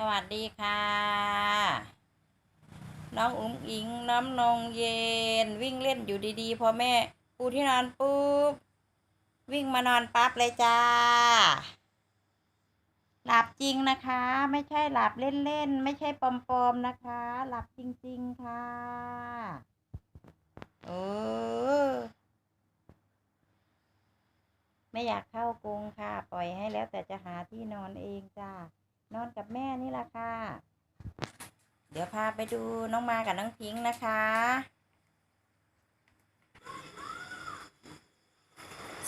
สวัสดีค่ะ น้องอุ๋งอิงน้ำนงเย็น วิ่งเล่นอยู่ดีๆพอแม่ปูที่นอนปุ๊บ วิ่งมานอนปั๊บเลยจ้า หลับจริงนะคะ ไม่ใช่หลับเล่นๆ ไม่ใช่ปลอมๆนะคะ หลับจริงๆค่ะเออไม่อยากเข้ากรงค่ะ ปล่อยให้แล้วแต่จะหาที่นอนเองจ้า นอนกับแม่นี่แหละค่ะ เดี๋ยวพาไปดูน้องมากับน้องพิงค์นะคะ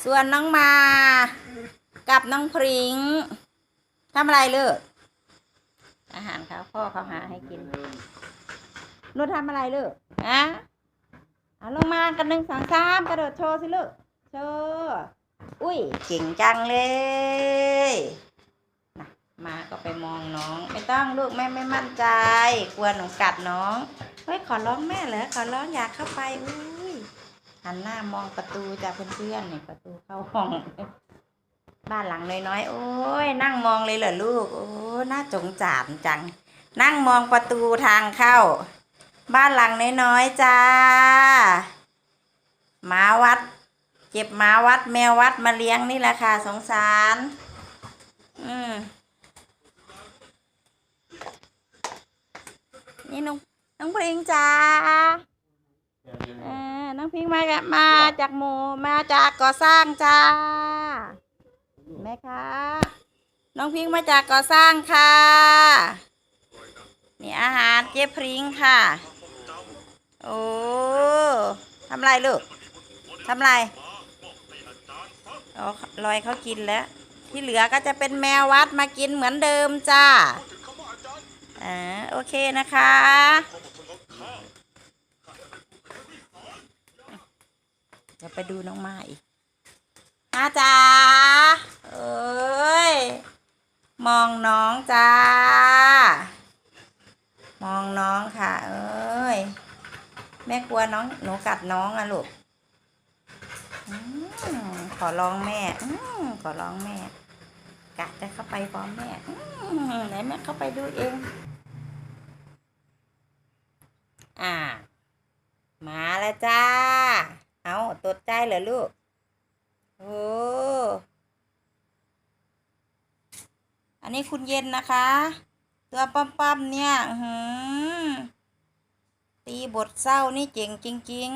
ส่วนน้องมากับน้องพิงค์ทำอะไรเลิกอาหารเขาพ่อเขาหาให้กินนูทำอะไรเลิกอะเอาลงมากันหนึ่งสองสามกระโดดโชว์สิลูกโชว์ อุ้ยเก่งจังเลย มาก็ไปมองน้อง ไม่ต้องลูกแม่ไม่มั่นใจ กลัวหนูกัดน้องเฮ้ยขอร้องแม่เหรอขอร้องอยากเข้าไปอุ้ยหันหน้ามองประตูจากเพื่อนๆเนี่ยประตูเข้าห้อง บ้านหลังน้อยๆโอ้ยนั่งมองเลยเหรอลูก โอ้น่าจงจานจัง นั่งมองประตูทางเข้า บ้านหลังน้อยๆจ้าหมาวัดเก็บหมาวัดแมววัดมาเลี้ยงนี่แหละค่ะ สงสาร อืม นี่น้องน้องเพลงจ้าเออน้องพิงค์มาจากมาจากหมู่มาจากก่อสร้างจ้าเห็นไหมคะน้องพิงค์มาจากก่อสร้างค่ะนี่อาหารเจ๊พริงค์ค่ะ โอ้ทำไรลูกทำไรอ๋อลอยเขากินแล้ว ที่เหลือก็จะเป็นแมววัดมากินเหมือนเดิมจ้า อ่าโอเคนะคะ เดี๋ยวไปดูน้องมาอีกมาจ้าเอ้ย มองน้องจ้า มองน้องค่ะ เอ้ย แม่กลัวน้อง หนูกัดน้องอะลูกอขอร้องแม่อขอร้องแม่ กะจะเข้าไปพร้อมแม่ไหนแม่เข้าไปดูเอง อ่า มาแล้วจ้า เอาตดใจเหรอลูก โอ้อันนี้คุณเย็นนะคะ ตัวปั๊มๆเนี่ยหือตีบทเศร้านี่เจ๋งจริง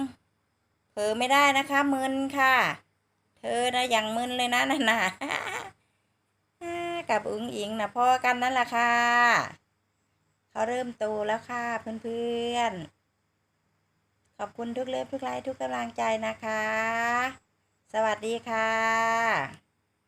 ๆ เผลอไม่ได้นะคะมึนค่ะ เธอนะอย่างมึนเลยนะนั่นน่ะกับอุ๋งอิงนะพ่อกันนั่นแหละค่ะ เขาเริ่มโตแล้วค่ะ เพื่อนๆ ขอบคุณทุกเลิฟทุกไลค์ทุกกำลังใจนะคะ สวัสดีค่ะ